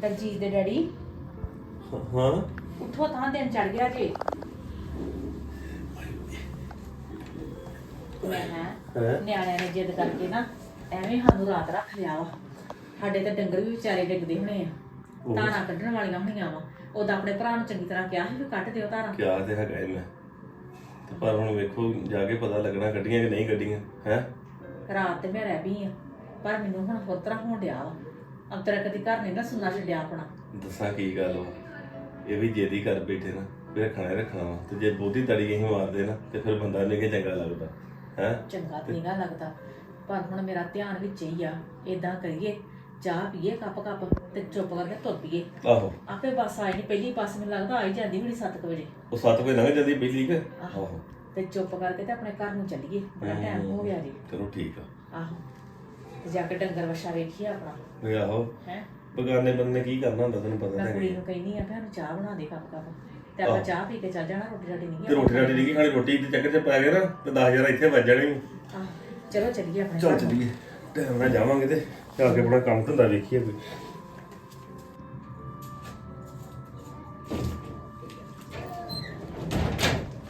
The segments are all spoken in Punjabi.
ਦਲਜੀਤ ਦੇ ਡੈਡੀ। ਹਾਂ। ਉੱਠੋ ਤਾਂ ਦਿਨ ਚੜ ਗਿਆ ਜੀ। ਮੈਂ ਹੈਂ? ਨਿਆਣਿਆਂ ਨੇ ਜਿੱਦ ਕਰਕੇ ਨਾ ਐਵੇਂ ਸਾਨੂੰ ਰਾਤ ਰੱਖ ਲਿਆ ਵਾ। ਸਾਡੇ ਤੇ ਡੰਗਰ ਵੀ ਵਿਚਾਰੇ ਡਿੱਗਦੇ ਹੋਣੇ ਆ। ਉਹ- ਧਾਰਾਂ ਕੱਢਣ ਵਾਲੀਆਂ ਹੋਣੀਆਂ ਵਾ। ਉਹਦਾ ਆਪਣੇ ਭਰਾ ਨੂੰ ਚੰਗੀ ਤਰ੍ਹਾਂ ਕਿਹਾ ਸੀ ਵੀ ਕੱਢ ਦਿਓ ਧਾਰਾਂ। ਕਿਆ ਤੇ ਹੈਗਾ ਇਹ ਮੈਂ। ਤੇ ਪਰ ਹੁਣ ਵੇਖੋ ਜਾ ਕੇ ਪਤਾ ਲੱਗਣਾ ਕੱਢੀਆਂ ਕਿ ਨਹੀਂ ਕੱਢੀਆਂ ਹੈ? ਰਾਤ ਤੇ ਮੈਂ ਰਹਿ ਪਈ ਆ। ਪਰ ਮੈਨੂੰ ਹੁਣ ਹੋਰ ਤਰ੍ਹਾਂ ਹੋਣ ਡਿਆ ਵਾ। ਅੰਤਰ ਕਦੀ ਘਰ ਨਹੀਂ ਨਾ ਸੁਣਨਾ ਛੱਡਿਆ ਆਪਣਾ। ਦੱਸਾਂ ਕੀ ਗੱਲ ਵਾ? ਇਹ ਵੀ ਜੇਦੀ ਕਰ ਬੈਠੇ ਨਾ ਵੀ ਰੱਖਣਾ ਹੀ ਰੱਖਣਾ ਵਾ। ਤੇ ਜੇ ਬਹੁਤੀ ਤੜੀ ਅਸੀਂ ਮਾਰਦੇ ਨਾ ਤੇ ਫਿਰ ਬੰਦਾ ਨਹੀਂ ਕਿ ਚੰਗਾ ਲੱਗਦਾ ਹੈ? ਚੰਗਾ ਤੇ ਨਹੀਂਗਾ ਲੱਗਦਾ। ਪਰ ਹੁਣ ਮੇਰਾ ਧਿਆਨ ਵਿੱਚ ਹੀ ਆ ਇਦਾਂ ਕਰੀਏ ਚਾਹ ਪੀਏ ਕੱਪ ਕੱਪ ਤੇ ਚੁੱਪ ਕਰਕੇ ਤੁਰ ਪਈਏ। ਆਹੋ। ਆਪੇ ਬੱਸ ਆਈ ਨਹੀਂ ਪਹਿਲੀ ਬੱਸ ਮੈਨੂੰ ਲੱਗਦਾ ਆ ਹੀ ਜਾਂਦੀ ਹੋਣੀ 7 ਵਜੇ। ਉਹ 7 ਵਜੇ ਲੰਘ ਜਾਂਦੀ ਬਿਜਲੀ ਕਿ। ਆਹੋ। ਤੇ ਚੁੱਪ ਕਰਕੇ ਤੇ ਆਪਣੇ ਘਰ ਨੂੰ ਚੱਲੀਏ ਬੜਾ ਟਾਈਮ ਹੋ ਗਿਆ ਜੀ। ਚਲੋ ਠੀਕ ਆ। ਆਹੋ। ਤੇ ਜਾ ਕੇ ਡੰਗਰ ਵਛਾ ਵੇਖੀਏ ਆਪਣਾ ਵੀ ਆਹੋ। ਹੈ? ਬਗਾਨੇ ਬੰਦੇ ਨੇ ਕੀ ਕਰਨਾ ਹੁੰਦਾ ਤੈਨੂੰ ਪਤਾ ਮੈਂ ਤਾਂ ਕੁੜੀ ਹੈ ਨੂੰ ਕਹਿੰਦੀ ਆ ਭੈਣ ਚਾਹ ਬਣਾ ਦੇ ਕੱਪ ਕੱਪ। ਤੇ ਆਪਾਂ ਆਹੋ। ਚਾਹ ਪੀ ਕੇ ਚੱਲ ਜਾਣਾ ਰੋਟੀ ਰਾਟੀ ਨਹੀਂ ਤੇ ਰੋਟੀ ਰਾਟੀ ਕੀ ਖਾਣੀ ਰੋਟੀ ਦੇ ਚੱਕਰ 'ਚ ਪੈ ਗਏ ਨਾ ਤੇ 10000 ਇੱਥੇ ਵੱਜ ਜਾਣੇ ਆਹ ਚਲੋ ਚੱਲੀਏ ਆਪਣੇ ਚੱਲ ਘਰ। ਨੂੰ। ਚੱਲੀਏ। ਟਾਈਮ ਨਾਲ ਜਾਵਾਂਗੇ ਤੇ ਜਾ ਕੇ ਆਪਣਾ ਕੰਮ ਧੰਦਾ ਵੇਖੀਏ ਕੋਈ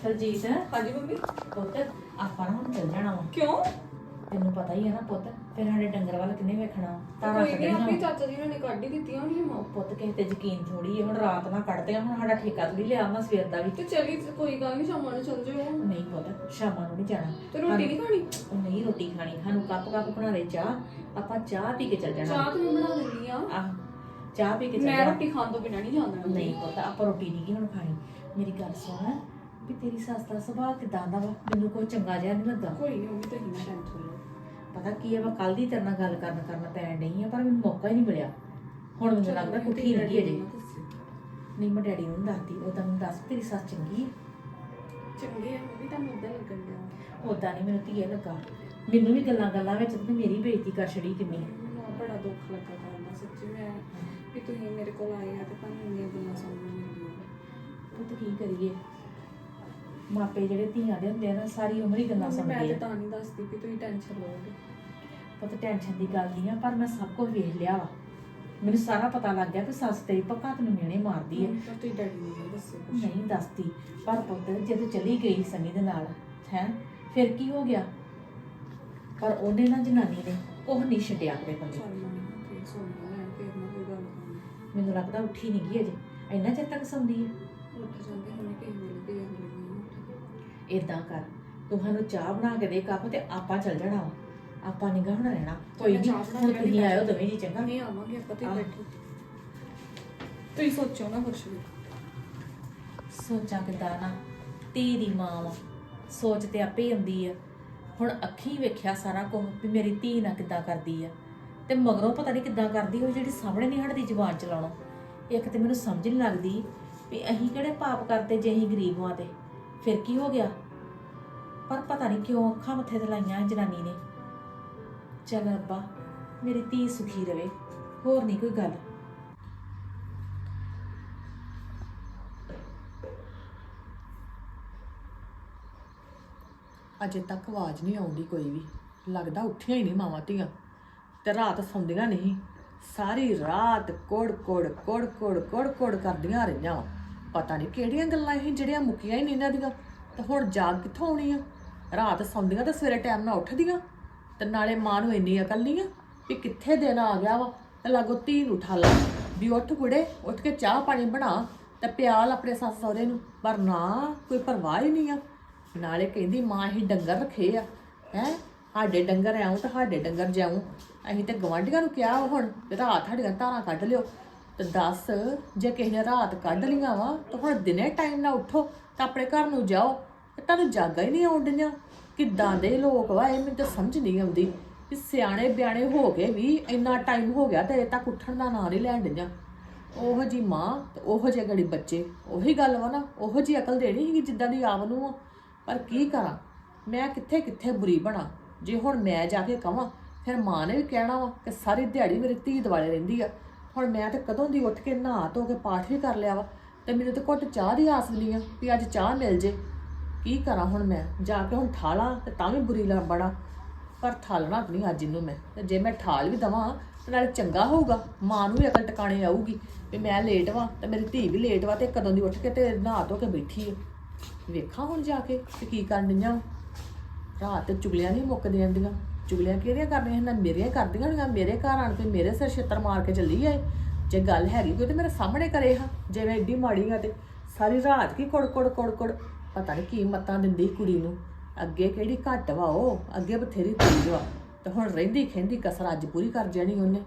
ਦਲਜੀਤ ਹਾਂਜੀ ਮੰਮੀ। ਪੁੱਤ ਆਪਾਂ ਨਾ ਹੁਣ ਚੱਲ ਜਾਣਾ ਵਾ। ਕਿਉਂ? ਤੈਨੂੰ ਪਤਾ ਹੀ ਹੈ ਨਾ ਪੁੱਤ ਫਿਰ ਸਾਡੇ ਡੰਗਰ ਵੱਲ ਕਿੰਨੇ ਵੇਖਣਾ? ਤਾਰਾ ਕੋਈ ਨਹੀਂ ਆਪੇ ਕੱਢਣਾ ਚਾਚਾ ਜੀ ਨੇ ਕੱਢ ਹੀ ਦਿੱਤੀਆਂ ਹੋਣੀਆਂ। ਮਾਂ ਪੁੱਤ ਕਿਸੇ ਤੇ ਯਕੀਨ ਥੋੜੀ ਹੈ ਹੁਣ ਰਾਤ ਨਾ ਕੱਢਦੇ ਆ ਹੁਣ ਸਾਡਾ ਠੇਕਾ ਥੋੜੀ ਲਿਆ ਉਹਨਾਂ ਸਵੇਰ ਦਾ ਵੀ। ਤੇ ਚਲੀ ਕੋਈ ਗੱਲ ਨਹੀਂ ਸ਼ਾਮਾਂ ਨੂੰ ਚੱਲ ਜਾਓ ਨਹੀਂ ਪੁੱਤ ਸ਼ਾਮਾਂ ਨੂੰ ਨਹੀਂ ਜਾਣਾ। ਤੇ ਰੋਟੀ ਨਹੀਂ ਖਾਣੀ? ਉਹ ਨਹੀਂ ਰੋਟੀ ਖਾਣੀ ਸਾਨੂੰ ਕੱਪ ਕੱਪ ਬਣਾ ਦੇ ਚਾਹ। ਆਪਾਂ ਚਾਹ ਪੀ ਕੇ ਚੱਲ ਜਾਣਾ। ਚਾਹ ਤਾਂ ਮੈਂ ਬਣਾ ਦਿੰਦੀ ਆ। ਆਹ ਚਾਹ ਪੀ ਕੇ ਚੱਲ ਮੈਂ ਰੋਟੀ ਖਾਣ ਤੋਂ ਬਿਨਾਂ ਨਹੀਂ ਜਾਂਦਾ ਨਹੀਂ ਪੁੱਤ ਆਪਾਂ ਰੋਟੀ ਨਹੀਂ ਹੁਣ ਖਾਣੀ। ਮੇਰੀ ਗੱਲ ਸੁਣ ਵੀ ਤੇਰੀ ਸੱਸ ਦਾ ਸੁਭਾਅ ਕਿਦਾਂ ਦਾ ਵਾ? ਮੈਨੂੰ ਕੋਈ ਚੰਗਾ ਜਿਹਾ ਨਹੀਂ ਲੱਗਾ ਕੋਈ ਨਹੀਂ ਮੰਮੀ ਤੁਸੀਂ ਨਾ ਟੈਨਸ਼ਨ ਲਓ। ਪਤਾ ਕੀ ਹੈ ਮੈਂ ਕੱਲ ਦੀ ਤੇਰੇ ਨਾਲ ਗੱਲ ਕਰਨ ਕਰਨ ਪੈਣ ਡਈ ਆ ਪਰ ਮੈਨੂੰ ਮੌਕਾ ਹੀ ਨਹੀਂ ਮਿਲਿਆ। ਹੁਣ ਮੈਨੂੰ ਲੱਗਦਾ ਕੁੱਠੀ ਨਹੀਂ ਅਜੇ। ਨਹੀਂ ਮੈਂ ਡੈਡੀ ਨੂੰ ਦੱਸਦੀ ਉਹ ਤਾਂ ਮੈਨੂੰ ਦੱਸ ਤੇਰੀ ਸੱਸ ਚੰਗੀ ਹੈ ਚੰਗੇ ਆ ਮੰਮੀ ਤੁਹਾਨੂੰ ਉਦਾਂ ਲੱਗਣ ਡਿਆ ਉਦਾਂ ਨਹੀਂ ਮੈਨੂੰ ਧੀਏ ਲੱਗਾ। ਮੈਨੂੰ ਵੀ ਗੱਲਾਂ ਗੱਲਾਂ ਵਿੱਚ ਤੇ ਮੇਰੀ ਬੇਇੱਜ਼ਤੀ ਕਰ ਛੜੀ ਕਿੰਨੀ। ਮੈਨੂੰ ਬੜਾ ਦੁੱਖ ਲੱਗਾ ਦਾ ਸੱਚੀ ਮੈਂ ਵੀ ਤੁਸੀਂ ਮੇਰੇ ਕੋਲ ਆਏ ਆ ਤੇ ਤੁਹਾਨੂੰ ਇੰਨੀਆਂ ਗੱਲਾਂ ਸੁਣਨ ਨੂੰ ਮਿਲੀਆਂ। ਪੁੱਤ ਕੀ ਕਰੀਏ? ਮਾਪੇ ਜਿਹੜੇ ਧੀਆਂ ਦੇ ਹੁੰਦੇ ਆ ਨਾ ਸਾਰੀ ਉਮਰ ਹੀ ਗੱਲਾਂ ਮੈਂ ਸੁਣਦੇ ਤੇ ਆ। ਤਾਂ ਨਹੀਂ ਦੱਸਦੀ ਕਿ ਤੁਸੀਂ ਟੈਨਸ਼ਨ ਲਓਗੇ ਪੁੱਤ ਟੈਨਸ਼ਨ ਦੀ ਗੱਲ ਨਹੀਂ ਆ ਪਰ ਮੈਂ ਸਭ ਕੁਝ ਵੇਖ ਲਿਆ ਵਾ। ਮੈਨੂੰ ਸਾਰਾ ਪਤਾ ਲੱਗ ਗਿਆ ਕਿ ਸੱਸ ਤੇਰੀ ਪੱਕਾ ਤੈਨੂੰ ਮਿਹਣੇ ਮਾਰਦੀ ਹੈ ਪਰ ਤੁਸੀਂ ਡੈਡੀ ਨੂੰ ਨਹੀਂ ਦੱਸਿਓ ਕੁਛ। ਨਹੀਂ ਦੱਸਦੀ ਪਰ ਪੁੱਤ ਜਦੋਂ ਚਲੀ ਗਈ ਸੰਨੀ ਦੇ ਨਾਲ ਹੈ ਫਿਰ ਕੀ ਹੋ ਗਿਆ? ਪਰ ਉਹਨੇ ਨਾ ਜਨਾਨੀ ਨੇ ਉਹ ਨਹੀਂ ਛੱਡਿਆ ਆਪਣੇ ਬੰਦੇ ਚੱਲ ਮੰਮੀ ਫਿਰ ਸੋਣਾ ਹੈ ਫਿਰ ਨਾ ਕੋਈ ਗੱਲ ਕਰਨੀ। ਮੈਨੂੰ ਲੱਗਦਾ ਉੱਠੀ ਨਹੀਂ ਗਈ ਅਜੇ। ਇੰਨਾ ਚਿਰ ਤੱਕ ਸੌਂਦੀ ਹੈ ਇਦਾਂ ਕਰ। ਤੂੰ ਸਾਨੂੰ ਚਾਹ ਬਣਾ ਕੇ ਦੇ ਕੱਪ ਤੇ ਆਪਾਂ ਚੱਲ ਜਾਣਾ ਵਾ। ਆਪਾਂ ਨਿਗਾਹ ਹੁਣ ਰਹਿਣਾ ਕੋਈ ਨਹੀਂ ਚਾਹ ਬਣਾ ਹੁਣ ਕੇ ਤੁਸੀਂ ਆਇਓ ਦੋਵੇਂ ਜੀ ਚੰਗਾ। ਨਹੀਂ ਆਵਾਂਗੇ ਆਪਾਂ ਤੇ ਆਹ। ਬੈਠੋ। ਤੁਸੀਂ ਸੋਚੋ ਨਾ ਕੁਛ ਵੀ। ਸੋਚਾਂ ਕਿਦਾਂ ਨਾ ਧੀ ਦੀ ਮਾਂ ਵਾ। ਸੋਚ ਤੇ ਆਪੇ ਹੀ ਆਉਂਦੀ ਆ। ਹੁਣ ਅੱਖੀ ਵੇਖਿਆ ਸਾਰਾ ਕੁਝ ਵੀ ਮੇਰੀ ਧੀ ਨਾ ਕਿੱਦਾਂ ਕਰਦੀ ਆ। ਤੇ ਮਗਰੋਂ ਪਤਾ ਨਹੀਂ ਕਿੱਦਾਂ ਕਰਦੀ ਉਹ ਜਿਹੜੀ ਸਾਹਮਣੇ ਨਹੀਂ ਹਟਦੀ ਜ਼ੁਬਾਨ ਚਲਾਉਣੋਂ। ਇੱਕ ਤੇ ਮੈਨੂੰ ਸਮਝ ਨਹੀਂ ਲੱਗਦੀ ਵੀ ਅਸੀਂ ਕਿਹੜੇ ਪਾਪ ਕਰਦੇ ਜੇ ਅਸੀਂ ਗਰੀਬ ਹਾਂ ਤੇ। ਫਿਰ ਕੀ ਹੋ ਗਿਆ? ਪਰ ਪਤਾ ਨਹੀਂ ਕਿਉਂ ਅੱਖਾਂ ਮੱਥੇ ਤੇ ਲਾਈਆਂ ਜਨਾਨੀ ਨੇ। ਚੱਲ ਅੱਬਾ ਮੇਰੀ ਧੀ ਸੁਖੀ ਰਵੇ, ਹੋਰ ਨਹੀਂ ਕੋਈ ਗੱਲ। ਅਜੇ ਤੱਕ ਆਵਾਜ਼ ਨਹੀਂ ਆਉਂਦੀ ਕੋਈ ਵੀ। ਲੱਗਦਾ ਉੱਠੀਆਂ ਹੀ ਨਹੀਂ ਮਾਵਾਂ ਧੀਆਂ। ਤੇ ਰਾਤ ਸੌਂਦੀਆਂ ਨਹੀਂ। ਸਾਰੀ ਰਾਤ ਕੋੜ ਕੋੜ ਕੋੜ ਕੋੜ ਕੋੜ ਕੋੜ ਕਰਦੀਆਂ ਰਹੀਆਂ। ਵਾਂ। ਪਤਾ ਨਹੀਂ ਕਿਹੜੀਆਂ ਗੱਲਾਂ ਇਹ, ਜਿਹੜੀਆਂ ਮੁੱਕੀਆਂ ਹੀ ਨਹੀਂ ਇਹਨਾਂ ਦੀਆਂ। ਤੇ ਹੁਣ ਜਾਗ ਕਿੱਥੋਂ ਆਉਣੀ ਆ? ਰਾਤ ਸੌਂਦੀਆਂ ਤਾਂ ਸਵੇਰੇ ਟਾਈਮ ਨਾਲ ਉੱਠਦੀਆਂ। ਤੇ ਨਾਲੇ ਮਾਂ ਨੂੰ ਇੰਨੀ ਅਕਲ ਨਹੀਂ ਆ ਵੀ ਕਿੱਥੇ ਦਿਨ ਆ ਗਿਆ ਵਾ। ਤੇ ਲਾਗੋ ਧੀ ਉਠਾ ਲਾ। ਵੀ ਉੱਠ ਕੁੜੇ, ਉੱਠ ਕੇ ਚਾਹ ਪਾਣੀ ਬਣਾ ਤੇ ਪਿਆਲ ਆਪਣੇ ਸੱਸ ਸਹੁਰੇ ਨੂੰ। ਪਰ ਨਾ, ਕੋਈ ਪਰਵਾਹ ਹੀ ਨਹੀਂ ਆ। ਨਾਲੇ ਕਹਿੰਦੀ ਮਾਂ ਹੀ ਡੰਗਰ ਰੱਖੇ ਆ। ਹੈ? ਸਾਡੇ ਡੰਗਰ ਆਉਂ ਤਾਂ ਸਾਡੇ ਡੰਗਰ ਜਾਉਂ। ਅਸੀਂ ਤੇ ਗਵਾਂਢੀਆਂ ਨੂੰ ਕਿਹਾ ਵਾ ਹੁਣ ਰਾਤ ਸਾਡੀਆਂ ਧਾਰਾਂ ਕੱਢ ਲਿਓ। ਤੇ ਦੱਸ, ਜੇ ਕਿਸੇ ਨੇ ਰਾਤ ਕੱਢ ਲੀਆਂ ਵਾ, ਤਾਂ ਹੁਣ ਦਿਨੇ ਟਾਈਮ ਨਾਲ ਉੱਠੋ, ਤਾਂ ਆਪਣੇ ਘਰ ਨੂੰ ਜਾਓ। ਤੇ ਤੁਹਾਨੂੰ ਜਾਗਾ ਹੀ ਨਹੀਂ ਆਉਂਦੀਆਂ ਕਿੱਦਾਂ ਦੇ ਲੋਕ ਵਾ, ਇਹ ਮੈਨੂੰ ਤਾਂ ਸਮਝ ਨਹੀਂ ਆਉਂਦੀ ਵੀ ਸਿਆਣੇ ਬਿਆਣੇ ਹੋ ਕੇ ਵੀ ਇੰਨਾ ਟਾਈਮ ਹੋ ਗਿਆ ਤੇ ਅਜੇ ਤੱਕ ਉੱਠਣ ਦਾ, ਨਾਂ ਨਹੀਂ ਲੈਣ ਦਿੰਦੀਆਂ ਉਹੋ ਜੀ ਮਾਂ ਤੇ ਉਹੋ ਜਿਹੇ ਗੜੀ ਬੱਚੇ, ਉਹੀ ਗੱਲ ਵਾ ਨਾ, ਉਹੋ ਜੀ ਅਕਲ ਦੇਣੀ ਸੀ ਜਿੱਦਾਂ ਦੀ ਆਪ ਨੂੰ ਆ। ਪਰ ਕੀ ਕਰਾਂ? ਮੈਂ ਕਿੱਥੇ ਕਿੱਥੇ ਬੁਰੀ ਬਣਾ? ਜੇ ਹੁਣ ਮੈਂ ਜਾ ਕੇ ਕਵਾਂ, ਫਿਰ ਮਾਂ ਨੇ ਵੀ ਕਹਿਣਾ ਵਾ ਕਿ ਸਾਰੀ ਦਿਹਾੜੀ ਮੇਰੀ ਧੀ ਦੁਆਲੇ ਰਹਿੰਦੀ ਆ। ਹੁਣ ਮੈਂ ਤਾਂ ਕਦੋਂ ਦੀ ਉੱਠ ਕੇ ਨਹਾ ਧੋ ਕੇ ਪਾਠ ਵੀ ਕਰ ਲਿਆ ਵਾ ਤੇ ਮੈਨੂੰ ਤਾਂ ਘੁੱਟ ਚਾਹ ਦੀ ਆਸ ਮਿਲੀ ਆ ਵੀ ਅੱਜ ਚਾਹ ਮਿਲ ਜੇ। ਕੀ ਕਰਾਂ ਹੁਣ ਮੈਂ? ਜਾ ਕੇ ਹੁਣ ਠਾਲਾਂ ਤੇ ਤਾਂ ਵੀ ਬੁਰੀ ਲੱਗ ਬੜਾ। ਪਰ ਠਾਲਣਾ ਤਾਂ ਨਹੀਂ ਅੱਜ ਇਹਨੂੰ ਮੈਂ। ਤੇ ਜੇ ਮੈਂ ਠਾਲ ਵੀ ਦਵਾਂ ਤੇ ਨਾਲੇ ਚੰਗਾ ਹੋਊਗਾ। ਮਾਂ ਨੂੰ ਵੀ ਅਕਲ ਟਿਕਾਣੇ ਆਊਗੀ ਵੀ ਮੈਂ ਲੇਟ ਵਾਂ ਤੇ ਮੇਰੀ ਧੀ ਵੀ ਲੇਟ ਵਾ ਤੇ ਕਦੋਂ ਦੀ ਉੱਠ ਕੇ ਤੇ ਨਹਾ ਧੋ ਕੇ ਬੈਠੀ ਆ। ਵੇਖਾਂ ਹੁਣ ਜਾ ਕੇ ਤੇ ਕੀ ਕਰਨ ਡਈਆਂ ਵਾਂ। ਰਾਤ ਤੇ ਚੁਗਲੀਆਂ ਨਹੀਂ ਮੁੱਕਦੀਆਂ ਹੁੰਦੀਆਂ। ਚੁਗਲੀਆਂ ਕਿਹੜੀਆਂ ਕਰਨੀਆਂ ਇਹਨਾਂ ਮੇਰੀਆਂ ਹੀ ਕਰਦੀਆਂ ਹੋਣੀਆਂ, ਮੇਰੇ ਘਰ ਆਣ ਕੇ ਮੇਰੇ ਸਿਰ ਛਿੱਤਰ ਮਾਰ ਕੇ ਚੱਲੀ ਆਏ। ਜੇ ਗੱਲ ਹੈਗੀ ਕੋਈ ਤੇ ਮੇਰੇ ਸਾਹਮਣੇ ਕਰੇ ਹਾਂ, ਜੇ ਮੈਂ ਏਡੀ ਮਾੜੀ ਆ ਤੇ ਸਾਰੀ ਰਾਤ ਕੀ ਕੁੜ ਕੁੜ ਕੁੜ ਕੁੜ? ਪਤਾ ਨਹੀਂ ਕੀ ਮੱਤਾਂ ਦਿੰਦੀ ਕੁੜੀ ਨੂੰ। ਅੱਗੇ ਕਿਹੜੀ ਘੱਟ ਵਾ ਉਹ, ਅੱਗੇ ਬਥੇਰੀ ਤੇਜ਼ ਵਾ। ਤੇ ਹੁਣ ਰਹਿੰਦੀ ਖਹਿੰਦੀ ਕਸਰ ਅੱਜ ਪੂਰੀ ਕਰ ਜਾਣੀ ਉਹਨੇ।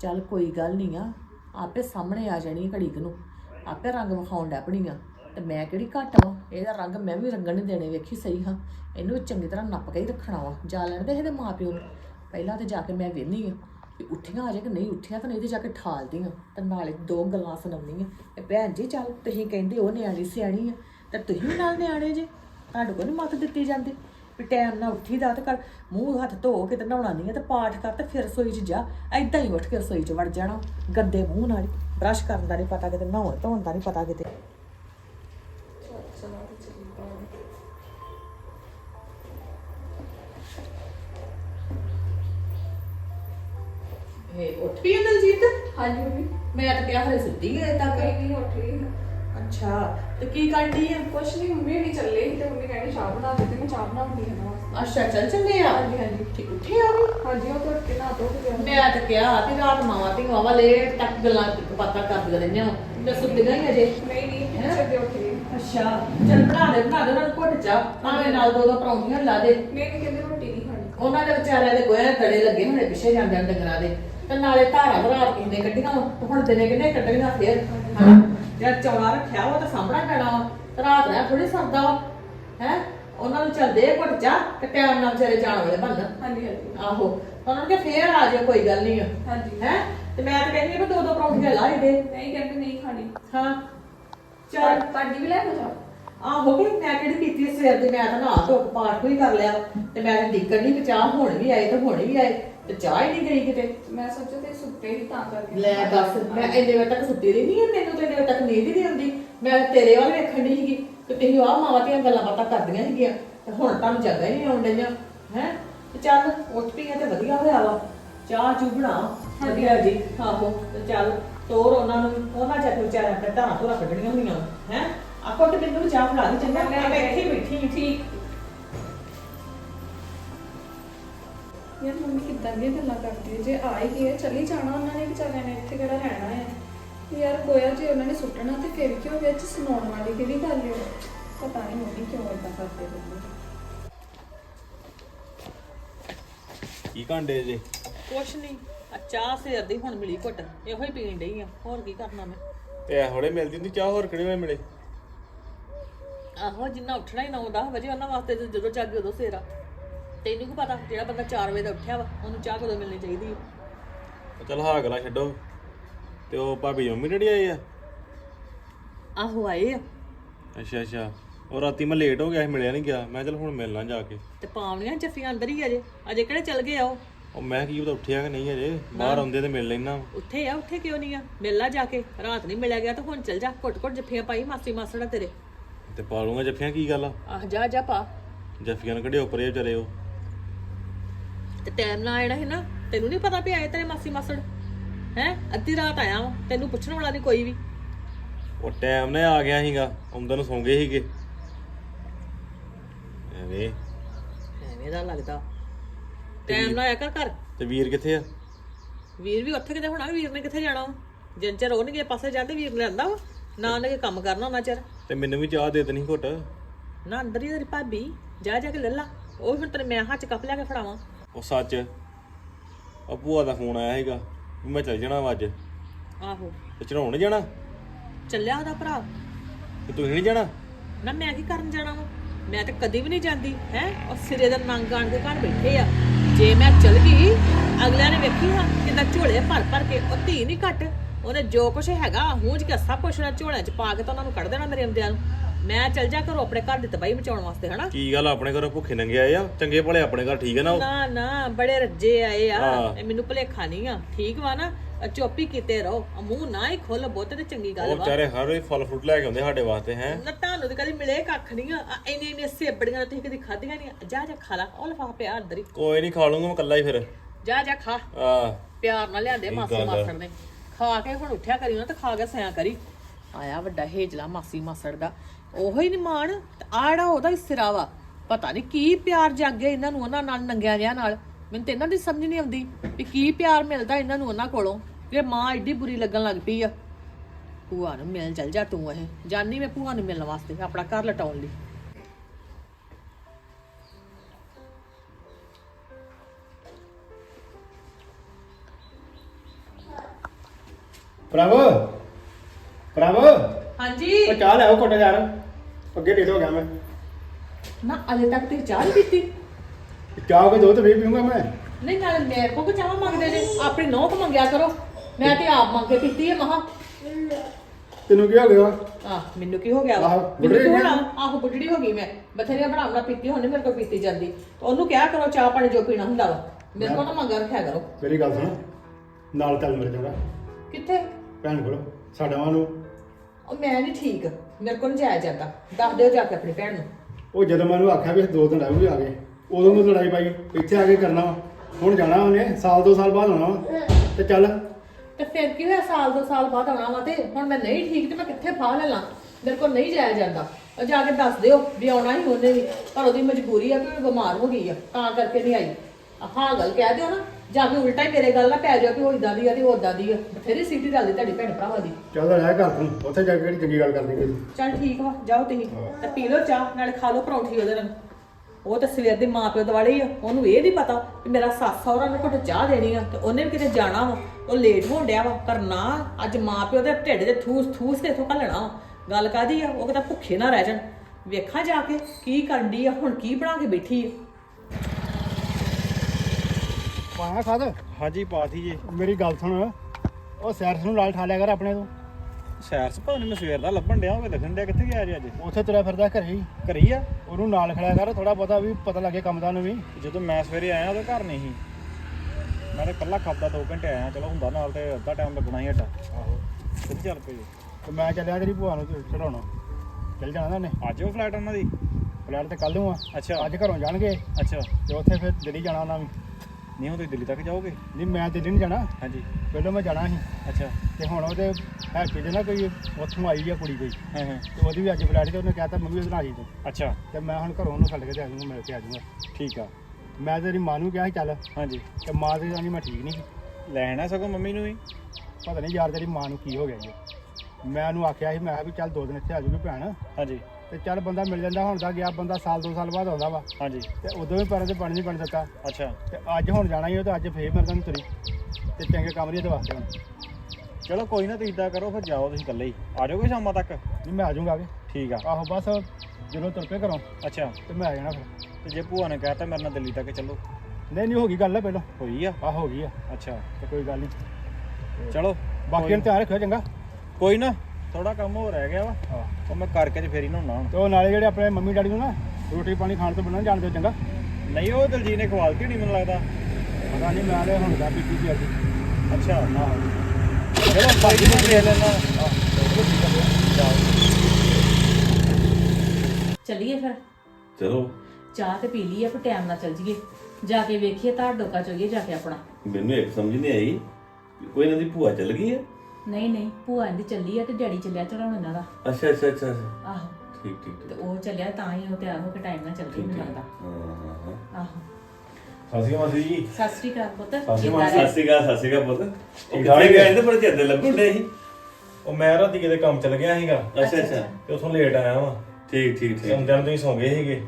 ਚੱਲ ਕੋਈ ਗੱਲ ਨਹੀਂ ਆ, ਆਪੇ ਸਾਹਮਣੇ ਆ ਜਾਣੀ ਘੜੀ ਕੁ ਨੂੰ। ਆਪੇ ਰੰਗ ਵਿਖਾਉਣ ਡੈ ਪਣੀ ਆ ਤੇ ਮੈਂ ਕਿਹੜੀ ਘੱਟ ਵਾਂ? ਇਹਦਾ ਰੰਗ ਮੈਂ ਵੀ ਰੰਗਣ ਨਹੀਂ ਦੇਣੇ, ਵੇਖੀ ਸਹੀ ਹਾਂ ਇਹਨੂੰ ਵੀ ਚੰਗੀ ਤਰ੍ਹਾਂ ਨੱਪ ਕੇ ਹੀ ਰੱਖਣਾ ਵਾ। ਜਾ ਲੈਣ ਦੇ ਇਹਦੇ ਮਾਪਿਓ ਨੂੰ। ਪਹਿਲਾਂ ਤੇ ਜਾ ਕੇ ਮੈਂ ਵੇਹਨੀ ਆ ਵੀ ਉੱਠੀਆਂ ਆ ਜਾ ਕਿ ਨਹੀਂ ਉੱਠੀਆਂ ਤਾਂ ਨਹੀਂ ਤੇ ਜਾ ਕੇ ਠਾਲਦੀ ਆ ਤੇ ਨਾਲੇ ਦੋ ਗੱਲਾਂ ਸੁਣਾਉਣੀ ਆ ਇਹ ਭੈਣ ਜੀ ਚੱਲ, ਤੁਸੀਂ ਕਹਿੰਦੇ ਉਹ ਨਿਆਣੀ ਸਿਆਣੀ ਆ। ਤੇ ਤੁਸੀਂ ਵੀ ਨਾਲ ਨਿਆਣੇ ਜੇ। ਤੁਹਾਡੇ ਕੋਲ ਨੀ ਮੱਤ ਦਿੱਤੀ ਜਾਂਦੀ ਵੀ ਟਾਈਮ ਨਾਲ ਉੱਠੀ ਦਾ ਤੇ ਕਰ। ਮੂੰਹ ਹੱਥ ਧੋ ਕੇ ਤੇ ਨਹਾਉਣਾ ਨਹੀਂ ਆ ਤੇ ਪਾਠ ਕਰ ਤੇ ਫਿਰ ਰਸੋਈ 'ਚ ਜਾ। ਐਦਾਂ ਹੀ ਉੱਠ ਕੇ ਰਸੋਈ 'ਚ ਵੜ ਜਾਣਾ। ਗੰਦੇ ਮੂੰਹ ਨਾਲ ਬ੍ਰਸ਼ ਕਰਨ ਦਾ ਨਹੀਂ ਪਤਾ ਕਿਤੇ ਨਹਾਉਣ ਧੋਣ ਦਾ ਨਹੀਂ ਪਤਾ ਕਿਤੇ। ਇਹ ਉੱਠ ਪਈ ਆ ਦਲਜੀਤ? ਹਾਂਜੀ ਮੰਮੀ। ਮੈਂ ਤਾਂ ਕਿਹਾ ਹਰੇ ਸੁੱਤੀ ਗਏ ਤੱਕ। ਕੋਈ ਨਹੀਂ ਉੱਠ ਗਈ ਅੱਛਾ ਤੇ ਕੀ ਕਰਨੀ ਆ? ਕੁਛ ਨਹੀਂ ਮੰਮੀ ਨਹੀਂ ਚੱਲੇ ਸੀ ਤੇ ਮੰਮੀ ਕਹਿੰਦੀ ਚਾਹ ਬਣਾ ਦੇ ਤੇ ਮੈਂ ਚਾਹ ਬਣਾਉਂਦੀ ਹਾਂ ਨਾ ਅੱਛਾ ਚੱਲ ਚੱਲੇ ਆ? ਹਾਂਜੀ ਹਾਂਜੀ। ਠੀਕ ਉੱਠੇ ਆ ਵੀ? ਹਾਂਜੀ ਉਹ ਤੋਂ ਉੱਠ ਕੇ ਨਾ ਧੋ ਕੇ ਗਿਆ। ਮੈਂ ਤਾਂ ਕਿਹਾ ਵੀ ਰਾਤ ਮਾਵਾਂ ਤੇ ਮਾਵਾਂ ਲੇਟ ਤੱਕ ਗੱਲਾਂ ਬਾਤਾਂ ਕਰਦੀਆਂ ਰਹੀਆਂ ਤੇ ਸੁੱਤੀਆਂ ਹੀ ਅਜੇ। ਨਹੀਂ ਨਹੀਂ ਹੈਂ? ਚੱਲੇ ਉੱਠ ਗਈ ਅੱਛਾ ਚੱਲ ਬਣਾ ਦੇ ਬਣਾ ਦੇ ਉਹਨਾਂ ਨੂੰ ਘੁੱਟ ਚਾ ਭਾਵੇਂ ਨਾਲ ਦੋ ਦੋ ਪਰੌਂਠੀਆਂ ਲਾ ਦੇ। ਨਹੀਂ ਨਹੀਂ ਕਹਿੰਦੇ ਰੋਟੀ ਨਹੀਂ ਖਾਣੀ। ਉਹਨਾਂ ਦੇ ਵਿਚਾਰਿਆਂ ਦੇ ਗੋਇਆ ਤੜੇ ਲੱਗੇ ਹੋਣੇ ਪਿੱਛੇ ਜਾਂਦੇ ਆ ਡੰਗਰਾਂ ਦੇ। ਤੇ ਨਾਲੇ ਧਾਰਾਂ ਭਰਾ ਕਿਸੇ ਨੇ ਕੱਢੀਆਂ ਤੇ ਹੁਣ ਦਿਨੇ ਕਿਨੇ ਕੱਢਣੀਆਂ ਫੇਰ? ਹਨਾ ਜੇ ਚੌਲਾ ਰੱਖਿਆ ਉਹ ਤਾਂ ਸਾਹਮਣਾ ਪੈਣਾ ਵਾ ਤੇ ਰਾਤ ਰਹਿ ਥੋੜੀ ਸਰਦਾ ਵਾ। ਹੈ? ਉਹਨਾਂ ਨੂੰ ਚੱਲ ਦੇ ਘੁੱਟ ਚਾ ਤੇ ਟਾਈਮ ਨਾਲ ਵਿਚਾਰੇ ਜਾਣ ਵਾਲੇ ਬਣਨ ਹਾਂਜੀ ਹਾਂਜੀ। ਆਹੋ ਉਹਨਾਂ ਨੂੰ ਕਿ ਫੇਰ ਆ ਜਾ ਕੋਈ ਗੱਲ ਨਹੀਂ ਹਾਂਜੀ। ਹੈ? ਤੇ ਮੈਂ ਤਾਂ ਕਹਿੰਦੀ ਆ ਵੀ ਦੋ ਦੋ ਪਰੌਂਠੀਆਂ ਲਾ ਹੀ ਦੇ ਨਹੀਂ ਕਹਿੰਦੇ ਨਹੀਂ ਖਾਣੀ। ਹਾਂ। ਚੱਲ। ਤੁਹਾਡੀ ਵੀ ਲੈ ਕੇ ਜਾ ਆਹੋ ਕਿ ਮੈਂ ਕਿਹੜੀ ਕੀਤੀ ਆ ਸਵੇਰ ਦੇ ਮੈਂ ਤਾਂ ਨਹਾ ਧੋ ਕੇ ਪਾਠ ਵੀ ਕਰ ਲਿਆ। ਤੇ ਮੈਂ ਤਾਂ ਡਿੱਕਣ ਨਹੀਂ ਚਾਹ ਹੁਣ ਵੀ ਆਏ ਤੇ ਹੁਣ ਵੀ ਆਏ। ਤੇ ਚਾਹ ਹੀ ਨਹੀਂ ਗਈ ਕਿਤੇ। ਮੈਂ ਸੋਚਿਆ ਤੇ ਸੁੱਤੇ ਹੀ ਤਾਂ ਕਰਕੇ। ਲੈ ਦੱਸ ਮੈਂ ਇੰਨੇ ਵਜੇ ਤੱਕ ਸੁੱਤੀ ਰਹੀ ਨਹੀਂ ਮੈਨੂੰ ਤੇ ਇੰਨੇ ਵਜੇ ਤੱਕ ਨੀਂਦ ਹੀ ਨਹੀਂ ਆਉਂਦੀ। ਮੈਂ ਤੇਰੇ ਵੱਲ ਵੇਖਣ ਦੀ ਸੀਗੀ ਕਿ ਤੁਸੀਂ ਆਹ ਮਾਵਾਂ ਦੀਆਂ ਗੱਲਾਂ ਬਾਤਾਂ ਕਰਦੀਆਂ ਸੀਗੀਆਂ। ਤੇ ਹੁਣ ਤੁਹਾਨੂੰ ਜਗ੍ਹਾ ਹੀ ਨਹੀਂ ਆਉਣ ਡਈਆਂ ਹੈ? ਤੇ ਚੱਲ ਉੱਠ ਪਈਆਂ ਤੇ ਵਧੀਆ ਹੋਇਆ ਵਾ। ਚਾਹ ਚੂ ਬਣਾ ਵਧੀਆ ਜੀ। ਆਹੋ ਤੇ ਚੱਲ ਤੋਰ ਉਹਨਾਂ ਨੂੰ ਉਹਨਾਂ ਚੱਕ ਵਿਚਾਰੇ ਆਪਣੇ ਧਾਰਾਂ ਧੁਰਾ ਕੱਢਣੀਆਂ ਹੁੰਦੀਆਂ ਹੈ? ਆਪੋ ਤੇ ਮੈਨੂੰ ਵੀ ਚਾਹ ਬਣਾ ਦੀ ਚੰਗਾ। ਮੈਂ ਇੱਥੇ ਬੈਠੀ ਠੀਕ। ਯਾਰ ਮੰਮੀ ਕਿੱਦਾਂ ਦੀਆਂ ਗੱਲਾਂ ਕਰਦੀ ਹੈ? ਜੇ ਆ ਹੀ ਗਏ ਚਲੀ ਜਾਣਾ ਉਹਨਾਂ ਨੇ ਵਿਚਾਰਿਆਂ ਨੇ ਇੱਥੇ ਕਿਹੜਾ ਰਹਿਣਾ ਹੈ? ਯਾਰ ਗੋਇਆ ਜੇ ਉਹਨਾਂ ਨੇ ਸੁੱਟਣਾ ਤੇ ਫਿਰ ਕਿਉਂ ਵਿੱਚ ਸੁਣਾਉਣ ਵਾਲੀ ਕਿਹੜੀ ਗੱਲ ਹੈ? ਪਤਾ ਨਹੀਂ ਮੰਮੀ ਕਿਉਂ ਏਦਾਂ ਕਰਦੇ ਨੇ। ਕੀ ਕਾਂਡੇ ਜੇ? ਕੁਛ ਨਹੀਂ। ਆ ਚਾਹ ਸਵੇਰ ਦੀ ਹੁਣ ਮਿਲੀ ਘੁੱਟ। ਇਹੋ ਹੀ ਪੀਣ ਡਈ ਆ। ਹੋਰ ਕੀ ਕਰਨਾ ਮੈਂ? ਤੇ ਐ ਹੁਣੇ ਮਿਲਦੀ ਹੁੰਦੀ ਚਾਹ ਹੋਰ ਕਿਹੜੇ ਵੇਲੇ ਮਿਲੇ? ਆਹੋ ਜਿੰਨਾ ਉੱਠਣਾ ਹੀ 9-10 ਵਜੇ ਉਹਨਾਂ ਵਾਸਤੇ ਤੇ ਜਦੋਂ ਜਾਗੇ ਉਦੋਂ ਸਵੇਰਾ। ਤੈਨੂੰ ਕੀ ਪਤਾ ਜਿਹੜਾ ਬੰਦਾ 4 ਵਜੇ ਦਾ ਉੱਠਿਆ ਵਾ ਉਹਨੂੰ ਚਾਹ ਕਦੋਂ ਮਿਲਣੀ ਚਾਹੀਦੀ ਹੈ ਚੱਲ ਹਾਂ ਗੱਲਾਂ ਛੱਡੋ। ਤੇ ਉਹ ਭਾਬੀ ਮੰਮੀ ਡੈਡੀ ਆਏ ਆ? ਆਹੋ ਆਏ ਆ। ਅੱਛਾ ਅੱਛਾ। ਉਹ ਰਾਤੀ ਮੈਂ ਲੇਟ ਹੋ ਗਿਆ ਸੀ ਮਿਲਿਆ ਨਹੀਂ ਗਿਆ। ਮੈਂ ਚੱਲ ਹੁਣ ਮਿਲਣਾ ਜਾ ਕੇ। ਤੇ ਪਾਵਣੀਆਂ ਜੱਫੀਆਂ ਅੰਦਰ ਹੀ ਅਜੇ? ਅਜੇ ਕਿਹੜੇ ਚੱਲ ਗਏ ਆ ਉਹ? ਉਹ ਮੈਂ ਕੀ ਪਤਾ ਉੱਠਿਆ ਕਿ ਨਹੀਂ ਅਜੇ? ਬਾਹਰ ਆਉਂਦੇ ਤੇ ਮਿਲ ਲੈਣਾ ਉੱਥੇ ਆ ਉੱਥੇ ਕਿਉਂ ਨਹੀਂ ਆ? ਮਿਲਣਾ ਜਾ ਕੇ। ਰਾਤ ਨਹੀਂ ਮਿਲਿਆ ਗਿਆ ਤਾਂ ਹੁਣ ਚੱਲ ਜਾ। ਘੁੱਟ ਘੁੱਟ ਜੱਫੀਆਂ ਪਾਈ ਮਾਸੀ ਮਾਸੜਾ ਤੇਰੇ। ਤੇ ਪਾ ਲੂੰਗਾ ਜੱਫੀਆਂ ਕੀ ਗੱਲ ਆ? ਆਹ ਜਾ ਜਾ ਪਾ। ਜੱਫੀਆਂ ਨੂੰ ਕਢਿਓ ਪਰੇ ਵਿਚਾਰੇ ਉਹ? ਤੇ ਟਾਈਮ ਨਾਲ ਆਣਾ ਹੈ ਨਾ ਤੈਨੂੰ ਨਹੀਂ ਪਤਾ ਵੀ ਆਏ ਤੇਰੇ ਮਾਸੀ ਮਾਸੜ। ਹੈ? ਅੱਧੀ ਰਾਤ ਆਇਆ ਵਾ ਤੈਨੂੰ ਪੁੱਛਣ ਵਾਲਾ ਨਹੀਂ ਕੋਈ ਵੀ। ਉਹ ਟਾਈਮ ਨੇ ਆ ਗਿਆ ਸੀਗਾ ਆਉਂਦੇ ਨੂੰ ਸੌਂ ਗਏ ਸੀਗੇ। ਐਵੇਂ। ਐਵੇਂ ਦਾ ਲੱਗਦਾ। ਟਾਈਮ ਨਾਲ ਆਇਆ ਕਰ ਘਰ। ਤੇ ਵੀਰ ਕਿੱਥੇ ਆ? ਵੀਰ ਵੀ ਉੱਥੇ ਕਿਤੇ ਹੋਣਾ ਵੀਰ ਨੇ ਕਿੱਥੇ ਜਾਣਾ ਵਾ? ਜਿੰਨ ਚਿਰ ਉਹ ਨੀ ਕਿਸੇ ਪਾਸੇ ਜਾਂਦੇ ਵੀਰ ਨੇ ਰਹਿੰਦਾ ਵਾ। ਨਾ ਉਹਨੇ ਕੋਈ ਕੰਮ ਕਰਨਾ ਉਹਨਾਂ ਚਿਰ। ਤੇ ਮੈਨੂੰ ਵੀ ਚਾਹ ਦੇ ਦੇਣੀ ਘੁੱਟ। ਨਾ ਅੰਦਰ ਹੀ ਤੇਰੀ ਭਾਬੀ। ਜਾ ਜਾ ਕੇ ਲੈ ਲਾ। ਉਹ ਵੀ ਹੁਣ ਤੇਰੇ ਮੈਂ ਹੱਥ 'ਚ ਕੱਪ ਲਿਆ ਕੇ ਫੜਾਵਾਂ। ਉਹ ਸੱਚ। ਉਹ ਭੂਆ ਦਾ ਫੋਨ ਆਇਆ ਸੀਗਾ ਵੀ ਮੈਂ ਚੱਲ ਜਾਣਾ ਵਾ ਅੱਜ। ਆਹੋ। ਚੜਾਉਣ ਜਾਣਾ? ਚੱਲਿਆ ਉਹਦਾ ਭਰਾ। ਤੇ ਤੁਸੀਂ ਨਹੀਂ ਜਾਣਾ? ਨਾ ਮੈਂ ਕੀ ਕਰਨ ਜਾਣਾ ਵਾ? ਮੈਂ ਤਾਂ ਕਦੀ ਵੀ ਨਹੀਂ ਜਾਂਦੀ ਹੈ? ਉਹ ਸਿਰੇ ਦਾ ਨੰਗ ਆਣ ਕੇ ਘਰ ਬੈਠੇ ਆ। ਜੇ ਮੈਂ ਚਲ ਗਈ ਅਗਲਿਆਂ ਨੇ ਵੇਖੀ ਹਾਂ ਕਿੰਨਾ ਝੋਲੇ ਭਰ ਭਰ ਕੇ ਉਹ ਧੀ ਨਹੀਂ ਘੱਟ। ਉਹਨੇ ਜੋ ਕੁਛ ਹੈਗਾ ਹੂੰਜ ਕੇ ਸਭ ਕੁਛ ਉਹਨਾਂ ਝੋਲਿਆਂ 'ਚ ਪਾ ਕੇ ਤਾਂ ਉਹਨਾਂ ਨੂੰ ਕੱਢ ਦੇਣਾ ਮੇਰੇ ਆਉਂਦਿਆਂ ਨੂੰ। ਮੈਂ ਚੱਲ ਜਾ ਕਰੋ ਆਪਣੇ ਘਰ ਦੀ ਤਬਾਈ ਮਚਾਉਣ ਵਾਸਤੇ ਹਨਾ? ਕੀ ਗੱਲ ਆਪਣੇ ਘਰੋਂ ਭੁੱਖੇ ਨੰਗੇ ਆਏ ਆ? ਚੰਗੇ ਭਲੇ ਆਪਣੇ ਘਰ ਠੀਕ ਹੈ ਨਾ ਉਹ? ਨਾ ਨਾ ਬੜੇ ਰੱਜੇ ਆਏ ਆ। ਹਾਂ। ਇਹ ਮੈਨੂੰ ਭੁਲੇਖਾ ਨਹੀਂ ਆ। ਠੀਕ ਵਾ ਨਾ? ਅ ਚੁੱਪ ਹੀ ਕੀਤੇ ਰਹੋ। ਮੂੰਹ ਨਾ ਹੀ ਖੋਲ ਬੋਤੇ ਤੇ ਚੰਗੀ ਗੱਲ ਉਹ ਵਾ। ਵਿਚਾਰੇ ਹਰ ਵੇਲੇ ਫਲ ਫਰੂਟ ਲੈ ਕੇ ਆਉਂਦੇ ਸਾਡੇ ਵਾਸਤੇ ਹੈ? ਨਾ ਤੁਹਾਨੂੰ ਤੇ ਕਦੀ ਮਿਲੇ ਕੱਖ ਨਹੀਂ ਆ। ਆ ਇੰਨੇ ਇੰਨੇ ਸੇਬੜੀਆਂ ਤੁਸੀਂ ਕਦੀ ਖਾਧੀਆਂ ਨਹੀਂ ਜਾ ਜਾ ਖਾ ਲਾ। ਉਹ ਲਫਾਫਾ ਪਿਆ ਅੰਦਰ ਹੀ। ਕੋਈ ਨਹੀਂ ਖਾ ਲੂੰਗਾ ਮੈਂ ਇਕੱਲਾ ਹੀ ਫਿਰ। ਜਾ ਜਾ ਖਾ। ਆ ਪਿਆਰ ਨਾਲ ਲਿਆਂਦੇ ਮਾਸੀ। ਮਾਸੜ ਨੇ ਖਾ ਕੇ ਹੁਣ ਉੱਠਿਆ ਕਰੀ ਨਾ ਤੇ ਖਾ ਕੇ ਸਿਆ ਕਰੀ। ਆਇਆ ਵੱਡਾ ਹੇਜਲਾ ਮਾਸੀ ਮਾਸੜ ਦਾ। ਉਹੋ ਹੀ ਨੀ ਮਾਣ ਤੇ ਆੜਾ ਉਹਦਾ ਹੀ ਸਿਰਾ ਵਾ। ਪਤਾ ਨਹੀਂ ਕੀ ਪਿਆਰ ਜਾਗੇ ਇਹਨਾਂ ਨੂੰ ਉਹਨਾਂ ਨਾਲ ਨੰਗਿਆ ਜਿਆ ਨਾਲ। ਮੈਨੂੰ ਤੇ ਇਹਨਾਂ ਦੀ ਸਮਝ ਨਹੀਂ ਆਉਂਦੀ ਵੀ ਕੀ ਪਿਆਰ ਮਿਲਦਾ ਇਹਨਾਂ ਨੂੰ ਉਹਨਾਂ ਕੋਲੋਂ ਜੇ ਮਾਂ ਐਡੀ ਬੁਰੀ ਲੱਗਣ ਲੱਗ ਪਈ ਆ। ਭੂਆ ਨੂੰ ਮਿਲਣ ਚੱਲ ਜਾ ਤੂੰ ਇਹ। ਜਾਨੀ ਮੈਂ ਭੂਆ ਨੂੰ ਮਿਲਣ ਵਾਸਤੇ ਆਪਣਾ ਘਰ ਲਟਾਉਣ ਲਈ। ਪ੍ਰਭ ਪ੍ਰਭ। ਹਾਂਜੀ। ਉਹ ਚਾਹ ਲੈ ਆਓ ਘੁੱਟ ਯਾਰ ਅੱਗੇ ਲੇਟ ਹੋ ਗਿਆ ਮੈਂ। ਨਾ ਅਜੇ ਤੱਕ ਤੇ ਚਾਹ ਨਹੀਂ ਪੀਤੀ। ਚਾਹ ਕੇ ਦੋ ਤੇ ਵੀ ਪੀਊਂਗਾ ਮੈਂ। ਨਹੀਂ ਨਾਲੇ ਮੇਰੇ ਕੋਲ ਕੋ ਚਾਹ ਮੰਗਦੇ ਨੇ ਆਪਣੀ ਨੌਂ ਕੋ ਮੰਗਿਆ ਕਰੋ। ਮੈਂ ਤੇ ਆਪ ਮੰਗ ਕੇ ਪੀਤੀ ਹੈ ਮਹਾ। ਤੈਨੂੰ ਕੀ ਹੋ ਗਿਆ? ਆ ਮੈਨੂੰ ਕੀ ਹੋ ਗਿਆ ਵਾ? ਆਹੋ, ਮੈਨੂੰ ਕਿਉਂ ਹੋ ਨਾ? ਆਹੋ ਬੁੱਢੜੀ ਹੋ ਗਈ ਮੈਂ। ਬਥੇਰੀਆਂ ਬਣਾਉਣਾ ਪੀਤੀ ਹੁਣ ਨੀ ਮੇਰੇ ਕੋਲ ਪੀਤੀ ਜਾਂਦੀ। ਤੇ ਉਹਨੂੰ ਕਿਹਾ ਕਰੋ ਚਾਹ ਪਾਣੀ ਜੋ ਪੀਣਾ ਹੁੰਦਾ ਵਾ। ਮੇਰੇ ਕੋਲ ਨਾ ਮੰਗਾ ਰੱਖਿਆ ਕਰੋ। ਮੇਰੀ ਗੱਲ ਸੁਣ। ਨਾਲ ਚੱਲ ਮੇਰੇ ਜਾਗਾ ਕਿੱਥੇ? ਭੈਣ ਕੋਲ ਸਾਡਾ ਵਾਂ ਨੂੰ। ਉਹ ਮੈਂ ਨਹੀਂ ਠੀਕ। ਮੇਰੇ ਕੋਲ ਜਾਇਆ ਜਾਂਦਾ। ਦੱਸ ਦਿਓ ਜਾ ਕੇ ਆਪਣੀ ਭੈਣ ਨੂੰ। ਉਹ ਜਦੋਂ ਮੈਨੂੰ ਆਖਿਆ ਵੀ ਦੋ ਦਿਨ ਰਹਿ ਆ ਗਏ ਉਦੋਂ ਨੂੰ ਲੜਾਈ ਪਾਈ ਇੱਥੇ ਆ ਕੇ ਕਰਨਾ ਵਾ। ਹੁਣ ਜਾਣਾ ਉਹਨੇ ਸਾਲ ਦੋ ਸਾਲ ਬਾਅਦ ਆਉਣਾ ਵਾ। ਤੇ ਚੱਲ। ਤੇ ਫਿਰ ਕੀ ਹੋਇਆ ਸਾਲ ਦੋ ਸਾਲ ਬਾਅਦ ਆਉਣਾ ਵਾ ਤੇ ਹੁਣ ਮੈਂ ਨਹੀਂ ਠੀਕ ਤੇ ਮੈਂ ਕਿੱਥੇ ਫਾਹ ਲੈ ਲਾਂ ਮੇਰੇ ਕੋਲ ਨਹੀਂ ਜਾਇਆ ਜਾਂਦਾ। ਉਹ ਜਾ ਕੇ ਦੱਸ ਦਿਓ ਵੀ ਆਉਣਾ ਹੀ ਉਹਨੇ ਵੀ ਪਰ ਉਹਦੀ ਮਜਬੂਰੀ ਆ ਕਿ ਉਹ ਬਿਮਾਰ ਹੋ ਗਈ ਆ ਤਾਂ ਕਰਕੇ ਨਹੀਂ ਆਈ। ਹਾਂ ਗੱਲ ਕਹਿ ਦਿਓ ਨਾ। ਜਾ ਕੇ ਉਲਟਾ ਹੀ ਮੇਰੇ ਗੱਲ ਨਾ ਪੈ ਜਾਓ ਕਿ ਉਹ ਇਦਾਂ ਦੀ ਆ ਤੇ ਉਹ ਉਦਾਂ ਦੀ ਆ। ਬਥੇਰੀ ਸੀਟੀ ਚੱਲਦੀ ਤੁਹਾਡੀ ਭੈਣ ਭਰਾਵਾਂ ਦੀ। ਚੱਲ ਰਹਿ ਘਰ ਤੂੰ। ਉੱਥੇ ਜਾ ਕੇ ਕਿਹੜੀ ਚੰਗੀ ਗੱਲ ਕਰਨੀ ਕੋਈ? ਚੱਲ ਠੀਕ ਵਾ ਜਾਓ ਤੁਸੀਂ। ਤੇ ਪੀ ਲਓ ਚਾਹ ਨਾਲੇ ਖਾ ਲਓ ਪਰੌਂਠੀ ਉਹਦੇ ਨਾਲ। ਉਹ ਤਾਂ ਸਵੇਰ ਦੇ ਮਾਂ ਪਿਓ ਦਿਵਾਲੇ ਹੀ ਆ। ਉਹਨੂੰ ਇਹ ਨਹੀਂ ਪਤਾ ਕਿ ਮੇਰਾ ਸੱਸ ਸਹੁਰਾ ਨੇ ਘੁੱਟ ਚਾਹ ਦੇਣੀ ਆ। ਤੇ ਉਹਨੇ ਵੀ ਕਿਤੇ ਜਾਣਾ ਵਾ। ਉਹ ਲੇਟ ਹੋਣ ਡਿਆ ਵਾ। ਪਰ ਨਾ ਅੱਜ ਮਾਂ ਪਿਓ ਦੇ ਢਿੱਡ 'ਚ ਥੂਸ ਥੂਸ ਕੇ ਇਥੋਂ ਘੱਲਣਾ ਵਾ। ਗੱਲ ਕਾਦੀ ਆ? ਉਹ ਕਹਿੰਦਾ ਭੁੱਖੇ ਨਾ ਰਹਿ ਜਾਣ। ਵੇਖਾਂ ਜਾ ਕੇ ਕੀ ਕਰਨ ਡਈ ਆ ਹੁਣ ਕੀ ਬਣਾ ਕੇ ਬੈਠੀ ਆ। ਪਾਇਆ ਖਾਦ ਹਾਂਜੀ ਪਾਤੀ ਜੀ। ਮੇਰੀ ਗੱਲ ਸੁਣ। ਉਹ ਸੈਰਸ ਨੂੰ ਨਾਲ ਠਾ ਲਿਆ ਕਰ ਆਪਣੇ ਤੋਂ। ਸੈਰ ਸਪਾ ਨਹੀਂ ਮੈਂ ਸਵੇਰ ਦਾ ਲੱਭਣ ਡਿਆ ਹੋਵੇ ਦਿਖਣ ਡਿਆ ਕਿੱਥੇ ਗਿਆ ਜੀ ਅੱਜ? ਉੱਥੇ ਤੁਰਿਆ ਫਿਰਦਾ ਘਰੇ ਹੀ। ਘਰੀ ਆ? ਉਹਨੂੰ ਨਾਲ ਖੜਿਆ ਕਰ ਥੋੜਾ ਬਹੁਤਾ ਵੀ ਪਤਾ ਲੱਗੇ ਕੰਮ ਦਾ ਨੂੰ ਵੀ। ਜਦੋਂ ਮੈਂ ਸਵੇਰੇ ਆਇਆ ਉਹਦੇ ਘਰ ਨਹੀਂ ਸੀ। ਮੈਂ ਤਾਂ ਇਕੱਲਾ ਖਾਪਦਾ 2 ਘੰਟੇ ਆਇਆ ਚਲੋ ਹੁੰਦਾ ਨਾਲ ਤੇ ਅੱਧਾ ਟਾਈਮ ਲੱਗਣਾ ਹੀ ਹਟਾ ਆਹੋ। ਕਿੱਥੇ ਚੱਲ ਪਏ। ਜੀ? ਤੇ ਮੈਂ ਚੱਲਿਆ ਤੇਰੀ ਭੂਆ ਨੂੰ ਚੜਾਉਣਾ। ਚੱਲ ਜਾਣਾ ਨਾ ਉਹਨੇ। ਅੱਜ ਉਹ ਫਲੈਟ ਉਹਨਾਂ ਦੀ? ਫਲੈਟ ਤੇ ਕੱਲ ਨੂੰ ਆ। ਅੱਛਾ। ਅੱਜ ਘਰੋਂ ਜਾਣਗੇ। ਅੱਛਾ। ਤੇ ਉੱਥੇ ਫਿਰ ਦਿੱਲੀ ਜਾਣਾ ਉਹਨਾਂ ਵੀ ਨਹੀਂ ਹੁਣ ਤੁਸੀਂ ਦਿੱਲੀ ਤੱਕ ਜਾਓਗੇ? ਨਹੀਂ ਮੈਂ ਦਿੱਲੀ ਨਹੀਂ ਜਾਣਾ। ਹਾਂਜੀ। ਪਹਿਲਾਂ ਮੈਂ ਜਾਣਾ ਸੀ। ਅੱਛਾ। ਤੇ ਹੁਣ ਉਹਦੇ ਹੈਪੀ ਦੇ ਨਾ ਕੋਈ ਉੱਥੋਂ ਆਈ ਆ ਕੁੜੀ ਕੋਈ। ਹਾਂ ਹਾਂ। ਤੇ ਉਹਦੀ ਵੀ ਅੱਜ ਫਲੈਟ ਤੇ ਉਹਨੇ ਕਹਿਤਾ ਮੰਮੀ ਉਹਦੇ ਨਾਲ ਆ ਤੂੰ। ਅੱਛਾ। ਤੇ ਮੈਂ ਹੁਣ ਘਰੋਂ ਉਹਨੂੰ ਛੱਡ ਕੇ ਤੇ ਆ ਜਾਊਂਗਾ ਮਿਲ ਕੇ ਆ ਜਾਊਂਗਾ ਠੀਕ ਆ। ਮੈਂ ਤੇਰੀ ਮਾਂ ਨੂੰ ਕਿਹਾ ਸੀ ਚੱਲ। ਹਾਂਜੀ। ਤੇ ਮਾਂ ਤੇ ਕਹਿੰਦੀ ਮੈਂ ਠੀਕ ਨਹੀਂ ਸੀ। ਲੈਣਾ ਸਗੋਂ ਮੰਮੀ ਨੂੰ ਵੀ? ਪਤਾ ਨਹੀਂ ਯਾਰ ਤੇਰੀ ਮਾਂ ਨੂੰ ਕੀ ਹੋ ਗਿਆ ਜੀ ਮੈਂ ਉਹਨੂੰ ਆਖਿਆ ਸੀ ਮੈਂ ਕਿਹਾ ਵੀ ਚੱਲ ਦੋ ਦਿਨ ਇੱਥੇ ਆ ਜਾਊਗੀ ਭੈਣ। ਹਾਂਜੀ। ਤੇ ਚੱਲ ਬੰਦਾ ਮਿਲ ਜਾਂਦਾ ਹੁਣ ਦਾ ਗਿਆ ਬੰਦਾ ਸਾਲ ਦੋ ਸਾਲ ਬਾਅਦ ਆਉਂਦਾ ਵਾ। ਹਾਂਜੀ। ਤੇ ਉਦੋਂ ਵੀ ਪੈਰਾਂ ਤੇ ਪਾਣੀ ਨਹੀਂ ਬਣ ਦਿੱਤਾ। ਅੱਛਾ। ਤੇ ਅੱਜ ਹੁਣ ਜਾਣਾ ਹੀ ਉਹ ਤੇ ਅੱਜ ਫੇਰ ਮੇਰੇ ਨਾਲ ਤੁਰੀ। ਤੇ ਚੰਗੇ ਕੰਮ ਨਹੀਂ ਤੇ ਵਾਸਤੇ ਹੁਣ। ਚਲੋ ਕੋਈ ਨਾ ਤੁਸੀਂ ਇਦਾਂ ਕਰੋ ਫਿਰ ਜਾਓ ਤੁਸੀਂ ਇਕੱਲੇ ਹੀ। ਆ ਜਾਓਗੇ ਸ਼ਾਮਾਂ ਤੱਕ? ਨਹੀਂ ਮੈਂ ਆ ਜਾਊਂਗਾ ਅੱਗੇ। ਠੀਕ ਆ। ਆਹੋ ਬਸ ਜਦੋਂ ਤੁਰ ਪਏ ਘਰੋਂ। ਅੱਛਾ। ਤੇ ਮੈਂ ਆ ਜਾਣਾ ਫਿਰ। ਤੇ ਜੇ ਭੂਆ ਨੇ ਕਹਿਤਾ ਮੇਰੇ ਨਾਲ ਦਿੱਲੀ ਤੱਕ ਚੱਲੋ। ਨਹੀਂ ਨਹੀਂ ਹੋ ਗਈ ਗੱਲ ਆ ਪਹਿਲਾਂ। ਹੋਈ ਆ? ਆ ਹੋ ਗਈ ਆ। ਅੱਛਾ। ਤੇ ਕੋਈ ਗੱਲ ਨਹੀਂ। ਚਲੋ ਬਾਕੀ ਨੂੰ ਧਿਆਨ ਰੱਖਿਓ ਚੰਗਾ। ਕੋਈ ਨਾ। ਥੋੜਾ ਕੰਮ ਹੋ ਰਹਿ ਗਿਆ ਵਾ। ਹਾਂ। ਉਹ ਮੈਂ ਕਰਕੇ ਤੇ ਫੇਰ ਹੀ ਨਹਾਉਣਾ ਹੁਣ। ਤੇ ਉਹ ਨਾਲੇ ਜਿਹੜੇ ਆਪਣੇ ਮੰਮੀ ਡੈਡੀ ਨੂੰ ਨਾ ਰੋਟੀ ਪਾਣੀ ਖਾਣ ਤੋਂ ਬਿਨਾਂ ਜਾਣ ਦਿਓ ਚੰਗਾ। ਨਹੀਂ ਉਹ ਦਲਜੀਤ ਨੇ ਖਵਾਲਤੀ ਨਹੀਂ ਮੈਨੂੰ ਲੱਗਦਾ। ਪਤਾ ਨਹੀਂ ਮੈਂ ਤੇ ਹੁਣ ਦਾ ਪੀਤੀ ਸੀ ਅੱਜ। ਅੱਛਾ। ਨਾ ਚਲੋ ਬਾਈ ਨੂੰ ਦੇ ਲੈਣਾ। ਚੱਲੀਏ ਫਿਰ। ਚਲੋ। ਚਾਹ ਤੇ ਪੀ ਲਈ ਆ ਫਿਰ ਟਾਈਮ ਨਾਲ ਚੱਲ ਜੀਏ। ਜਾ ਕੇ ਵੇਖੀਏ ਤਾਂ ਡੋਕਾ ਚੋਈਏ ਜਾ ਕੇ ਆਪਣਾ। ਮੈਨੂੰ ਇੱਕ ਸਮਝ ਨਹੀਂ ਆਈ। ਕੋਈ ਇਹਨਾਂ ਦੀ ਭੂਆ ਚੱਲ ਗਈ ਹੈ ਨਹੀਂ ਨਹੀਂ ਭੂਆ ਇਹਦੀ ਚੱਲੀ ਆ ਤੇ ਡੈਡੀ ਚੱਲਿਆ ਚੜਾਉਣ ਇਹਨਾਂ ਦਾ। ਅੱਛਾ ਅੱਛਾ ਅੱਛਾ ਅੱਛਾ। ਆਹੋ। ਠੀਕ ਠੀਕ ਤੇ ਠੀਕ ਉਹ ਚੱਲਿਆ ਤਾਂ ਹੀ ਉਹ ਤਿਆਰ ਹੋ ਕੇ ਟਾਈਮ ਨਾਲ ਚੱਲ ਗਈ ਠੀਕ ਮੈਨੂੰ ਲੱਗਦਾ। ਹਾਂ ਹਾਂ ਹਾਂ। ਆਹੋ। ਅਕਾਲ ਮਾਸੀ ਜੀ। ਸਤਿ ਸ੍ਰੀ ਅਕਾਲ ਪੁੱਤ। ਸ਼੍ਰੀ ਕਿੱਦਾਂ ਸਤਿ ਰਹਿ- ਸ਼੍ਰੀ ਅਕਾਲ ਸਤਿ ਸ਼੍ਰੀ ਅਕਾਲ ਪੁੱਤ। ਉਹ ਠੀਕ ਕਿੱਥੇ ਗਏ ਹੈ? ਤੇ ਬੜੇ ਚਿਰ ਦੇ ਸੀ? ਉਹ ਮੈਂ ਰਾਤੀ ਕਿਤੇ ਕੰਮ ਚਲ ਗਿਆ ਸੀਗਾ। ਅੱਛਾ ਅੱਛਾ। ਤੇ ਉਥੋਂ ਲੇਟ ਆਇਆ ਵਾਂ। ਠੀਕ ਠੀਕ ਠੀਕ। ਸਮਝਣ ਤੁਸੀਂ ਸੌਂ ਗਏ ਸੀਗੇ।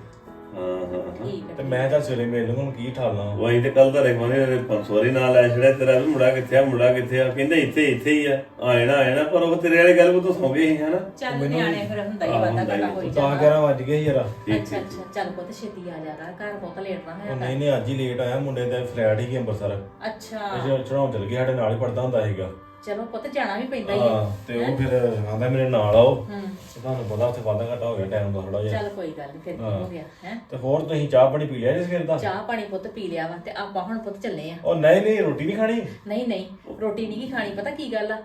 ਹਾਂ ਹਾਂ ਹਾਂ। ਠੀਕ ਹੈ ਤੇ ਮੈਂ ਚੱਲ ਸਵੇਰੇ ਮਿਲ ਹੁਣ ਕੀ ਠਾਲਣਾ ਵਾ। ਵਹੀਂ ਤੇ ਕੱਲ ਦਾ ਰਖਵਾਨੇ ਨੇ ਪੰਸੋਰੀ ਨਾਲ ਲੈ ਛੜਿਆ ਤੇਰਾ ਵੀ ਮੁੰਡਾ ਕਿੱਥੇ ਆ ਮੁੰਡਾ ਕਿੱਥੇ ਆ? ਕਹਿੰਦੇ ਇੱਥੇ ਇੱਥੇ ਹੀ ਆ। ਆਇਣਾ ਆਇਣਾ ਪਰ ਉਹ ਤੇਰੇ ਵਾਲੀ ਗੱਲ ਉਹ ਸੌਂ ਗਏ ਸੀ ਹਨਾ? ਚੱਲ ਨਿਆਣੇ ਫਿਰ ਹੁੰਦਾ ਹੀ ਵਾਦਾ। ਘਟਾ ਹੋਈ ਤਾਂ 11 ਵੱਜ ਗਏ ਸੀ ਯਾਰ ਠੀਕ ਅੱਛਾ ਠੀਕ ਅੱਛਾ ਚੱਲ ਪੁੱਤ ਛੇਤੀ ਆ ਜਾ ਕਰ ਘਰ ਬਹੁਤ ਲੇਟ ਨਾ ਉਹ ਹੋਇਆ ਨਹੀਂ ਨਹੀਂ ਅੱਜ ਹੀ ਲੇਟ ਆਇਆ ਮੁੰਡੇ ਦਾ ਫਲੈਟ ਹੀ ਅੰਮ੍ਰਿਤਸਰ ਅੱਛਾ। ਇਹ ਚੜਾਉਂ ਚਲ ਗਿਆ ਸਾਡੇ ਨਾਲ ਹੀ ਪੜਦਾ ਹੁੰਦਾ ਸੀਗਾ। ਚਲੋ ਪੁੱਤ ਜਾਣਾ ਵੀ ਪੈਂਦਾ ਹੀ ਹੈ ਹਾਂ ਤੇ ਉਹ ਫਿਰ ਆਂਦਾ ਮੇਰੇ ਨਾਲ ਆਓ। ਹੂੰ। ਤੇ ਤੁਹਾਨੂੰ ਪਤਾ ਉੱਥੇ ਵਾਧਾ ਘਟਾ ਹੋ ਗਿਆ ਟਾਈਮ ਦਾ ਥੋੜਾ ਜਿਹਾ। ਚੱਲ ਕੋਈ ਗੱਲ ਨਹੀਂ ਫਿਰ ਕੀ ਹੋ ਗਿਆ ਹੈ? ਤੇ ਹੋਰ ਤੁਸੀਂ ਚਾਹ ਪਾਣੀ ਪੀ ਲਿਆ ਜਿਸ ਫਿਰ ਦਾ? ਚਾਹ ਪਾਣੀ ਪੁੱਤ ਪੀ ਲਿਆ ਵਾ ਤੇ ਆਪਾਂ ਹੁਣ ਪੁੱਤ ਚੱਲੇ ਆ। ਉਹ ਨਹੀਂ ਨਹੀਂ ਰੋਟੀ ਨਹੀਂ ਖਾਣੀ? ਨਹੀਂ ਨਹੀਂ ਰੋਟੀ ਨਹੀਂ ਕੀ ਖਾਣੀ ਪਤਾ ਕੀ ਗੱਲ ਆ?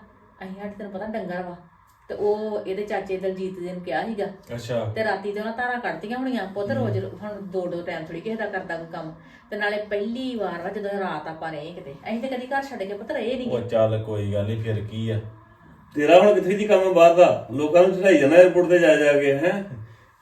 ਅਸੀਂ ਸਾਡੇ ਤੈਨੂੰ ਪਤਾ ਡੰਗਰ ਵਾ। ਤੇ ਉਹ ਇਹਦੇ ਚਾਚੇ ਦਲਜੀਤ ਦੇ ਨੂੰ ਕਿਹਾ ਸੀਗਾ ਅੱਛਾ। ਤੇ ਰਾਤੀ ਤੇ ਉਹਨਾਂ ਤਾਰਾਂ ਕੱਢਤੀਆਂ ਹੋਣੀਆਂ ਪੁੱਤ ਰੋਜ਼ ਹੁਣ ਦੋ ਦੋ ਟਾਈਮ ਥੋੜੀ ਕਿਸੇ ਦਾ ਕਰਦਾ ਕੋਈ ਕੰਮ। ਤੇ ਨਾਲੇ ਪਹਿਲੀ ਵਾਰ ਵਾ ਜਦੋਂ ਰਾਤ ਆਪਾਂ ਰਹੇ ਕਿਤੇ ਅਸੀਂ ਤੇ ਕਦੀ ਘਰ ਛੱਡ ਕੇ ਪੁੱਤ ਰਹੇ ਨਹੀਂ ਉਹ ਚੱਲ ਕੋਈ ਗੱਲ ਨਹੀਂ ਫਿਰ ਕੀ ਆ? ਤੇਰਾ ਹੁਣ ਕਿੱਥੇ ਦੀ ਕੰਮ ਬਾਹਰ ਦਾ? ਲੋਕਾਂ ਨੂੰ ਚੜਾਈ ਜਾਣਾ 에어ਪੋਰਟ ਤੇ ਜਾ ਜਾ ਕੇ ਹੈ?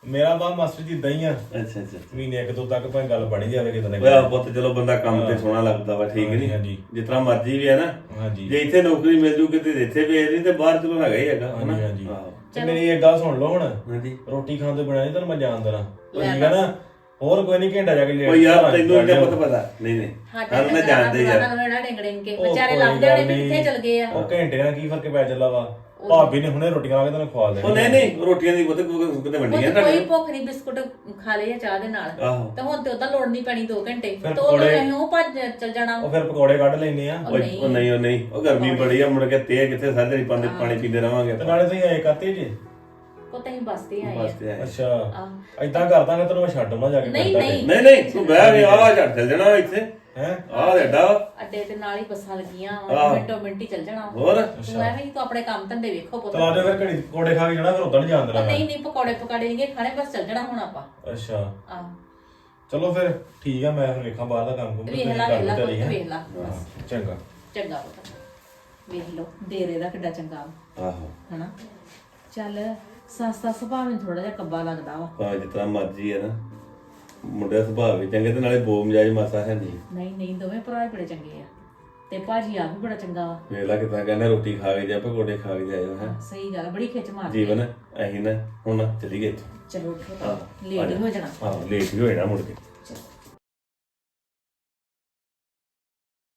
ਮੇਰਾ ਬਾ ਮਾਸਟਰ ਜੀ ਇਦਾਂ ਹੀ ਆ। ਅੱਛਾ ਅੱਛਾ ਮਹੀਨੇ ਇੱਕ ਦੋ ਤੱਕ ਭਾਵੇਂ ਗੱਲ ਬਣੀ ਜਾਵੇ ਕਿਤੇ ਨਾ ਓਏ ਕਿਤੇ ਪੁੱਤ ਚਲੋ ਬੰਦਾ ਕੰਮ ਤੇ ਸੋਹਣਾ ਲੱਗਦਾ ਵਾ ਠੀਕ ਨਹੀਂ ਹਾਂਜੀ। ਜਿਸ ਤਰ੍ਹਾਂ ਮਰਜ਼ੀ ਵੀ ਹੈ ਨਾ। ਹਾਂਜੀ। ਜੇ ਇੱਥੇ ਨੌਕਰੀ ਮਿਲ ਜੂ ਕਿਤੇ ਇੱਥੇ ਵੇਚ ਨਹੀਂ ਤੇ ਬਾਹਰ ਚਲੋ ਹੈਗਾ ਹੀ ਹੈਗਾ ਹਾਂਜੀ ਹਾਂਜੀ। ਆਹੋ। ਤੇ ਮੇਰੀ ਇੱਕ ਗੱਲ ਸੁਣ ਲਓ ਹੁਣ। ਹਾਂਜੀ। ਰੋਟੀ ਖਾਣ ਤੋਂ ਬਿਨਾਂ ਨਹੀਂ ਤੁਹਾਨੂੰ ਮੈਂ ਜਾਣ ਦੇਣਾ। ਠੀਕ ਹੈ ਨਾ? ਹੋਰ ਕੋਈ ਨਹੀਂ ਘੰਟਾ ਜਾ ਕੇ ਲੇਟ ਓ ਯਾਰ ਤੈਨੂੰ ਜਾਓ। ਪਤਾ ਪਤਾ। ਨਹੀਂ ਨਹੀਂ। ਹਾਂ ਮੈਂ ਜਾਣਦੇ ਯਾਰ ਉਹਨਾਂ ਡਿੰਗ ਡਿੰਗ ਕੇ। ਉਹ ਵਿਚਾਰੇ ਕੋਈ ਲੱਭਦੇ ਗੱਲ ਹੋਣੇ ਵੀ ਕਿੱਥੇ ਨਹੀਂ। ਚਲ ਗਏ ਆ। ਉਹ ਘੰਟੇ ਨਾਲ ਕੀ ਫ਼ਰਕ ਪੈ ਚੱਲਾ ਵਾ? ਭਾਬੀ ਨੇ ਹੁਣੇ ਰੋਟੀਆਂ ਲਾ ਕੇ ਤੁਹਾਨੂੰ ਖਵਾ ਦੇਣੀ ਉਹ ਨਹੀਂ ਨਹੀਂ ਰੋਟੀਆਂ ਦੀ ਕਿਤੇ ਵੰਡੀਆਂ ਕੋਈ ਤੁਹਾਡੇ ਭੁੱਖ ਨਹੀਂ ਬਿਸਕੁਟ ਖਾ ਲਏ ਚਾਹ ਦੇ ਨਾਲ। ਆਹੋ। ਤੇ ਹੁਣ ਤੇ ਉਹਦਾ ਲੋੜ ਨਹੀਂ ਪੈਣੀ 2 ਘੰਟੇ। ਫਿਰ ਤੇ ਉਹ ਪਕੌੜੇ- ਅਸੀਂ ਉਹ ਭੱਜ ਚੱਲ ਜਾਣਾ। ਉਹ ਫਿਰ ਪਕੌੜੇ ਕੱਢ ਲੈਨੇ ਆ। ਉਹ ਉਹ ਨਹੀਂ। ਉਹ ਨਹੀਂ ਉਹ ਨਹੀਂ। ਉਹ ਗਰਮੀ ਬੜੀ ਆ ਮੁੜ ਕੇ ਤੇ ਕਿੱਥੇ ਸਾਜਰੀ ਪਾਣੀ ਪਾਣੀ ਪੀਂਦੇ ਰਵਾਂਗੇ ਤੇ ਨਾਲੇ ਤੁਸੀਂ ਆਏ ਕਰਤੇ ਜੇ? ਪੁੱਤ ਅਸੀਂ ਬਸਤੇ ਆਏ ਬਸ ਆ ਤੇ ਆਏ। ਅੱਛਾ। ਆਹ। ਏਦਾਂ ਕਰਦਾ ਮੈਂ ਤੈਨੂੰ ਮੈਂ ਛੱਡ ਆਉਣਾ ਜਾ ਕੇ ਨਹੀਂ, ਪਿੰਡ। ਨਹੀਂ। ਨਹੀਂ ਨਹੀਂ ਤੂੰ ਬਹਿ ਗਿਆ ਆ ਛੱਡ ਚੱਲ ਜਾਣਾ ਇੱਥੇ। ਹੈਂ? ਆਹ ਡੱਡਾ ਅੱਡੇ ਤੇ ਨਾਲ ਹੀ ਬੱਸਾਂ ਲੱਗੀਆਂ ਆਹ। ਮਿੰਟੋ ਮਿੰਟ ਹੀ ਚੱਲ ਜਾਣਾ। ਹੋਰ? ਤੂੰ ਐਵੇਂ ਹੀ ਤੂੰ ਆਪਣੇ ਕੰਮ ਧੰਦੇ ਵੇਖੋ ਪੁੱਤ। ਚਲਾ ਦੇ ਫਿਰ ਘੜੀ ਪਕੌੜੇ ਖਾ ਕੇ ਜਾਣਾ ਫਿਰ ਉਦਾਂ ਨਹੀਂ ਜਾਣ ਉਹ। ਨਹੀਂ ਨਹੀਂ ਪਕੌੜੇ ਪਕਾੜੇ ਨਹੀਂ ਖਾਣੇ ਬਸ ਚੱਲ ਜਾਣਾ ਹੁਣ ਆਪਾਂ। ਅੱਛਾ। ਆਹ। ਚਲੋ ਫਿਰ ਠੀਕ ਆ ਮੈਂ ਫਿਰ ਵੇਖਾਂ ਬਾਹਰ ਦਾ ਕੰਮ ਕੁਮ ਵੇਖ ਲਾ ਵੇਖ ਲਾ ਪੁੱਤ ਵੇਖ ਲਾ ਹਾਂ, ਬਸ। ਚੰਗਾ। ਚੰਗਾ ਪੁੱਤ। ਵੇਖ ਲਓ ਦੇਰੇ ਦਾ ਕਿੱਡਾ ਚੰਗਾ ਵਾ, ਆਹੋ। ਹਨਾ? ਚੱਲ ਸੱਸ ਦਾ ਸੁਭਾਅ ਮੈਨੂੰ ਥੋੜਾ ਜਿਹਾ ਕੱਬਾ ਲੱਗਦਾ ਵਾ। ਭਾਵੇਂ ਤਰ੍ਹਾਂ ਮਰਜ਼ੀ ਹੈ ਨਾ। ਮੁੰਡੇ ਦਾ ਸੁਭਾਅ ਵੀ ਚੰਗੇ ਤੇ ਨਾਲੇ ਬੋ ਮਜਾਜ ਮਾਸਾ ਹੈ ਨਹੀਂ। ਨਹੀਂ ਨਹੀਂ ਦੋਵੇਂ ਭਰਾ ਹੀ ਬੜੇ ਚੰਗੇ ਆ। ਤੇ ਭਾਜੀ ਆਪ ਵੀ ਬੜਾ ਚੰਗਾ ਵਾ। ਵੇਖ ਲਾ ਕਿਦਾਂ ਕਹਿੰਦਾ ਰੋਟੀ ਖਾ ਕੇ ਜਾ ਪਕੌੜੇ ਖਾ ਕੇ ਜਾਇਓ ਹੈ। ਸਹੀ ਗੱਲ ਬੜੀ ਖਿੱਚ ਮਾਰਦੀ ਜੀਵਨ ਅਸੀਂ ਨਾ ਹੁਣ ਚਲੀ ਗਏ। ਚਲੋ ਉੱਠੋ ਲੇਟ ਹੀ ਜਾਣਾ। ਹਾਂ ਲੇਟ ਹੀ ਹੋ ਜਾਣਾ ਮੁੜ ਕੇ।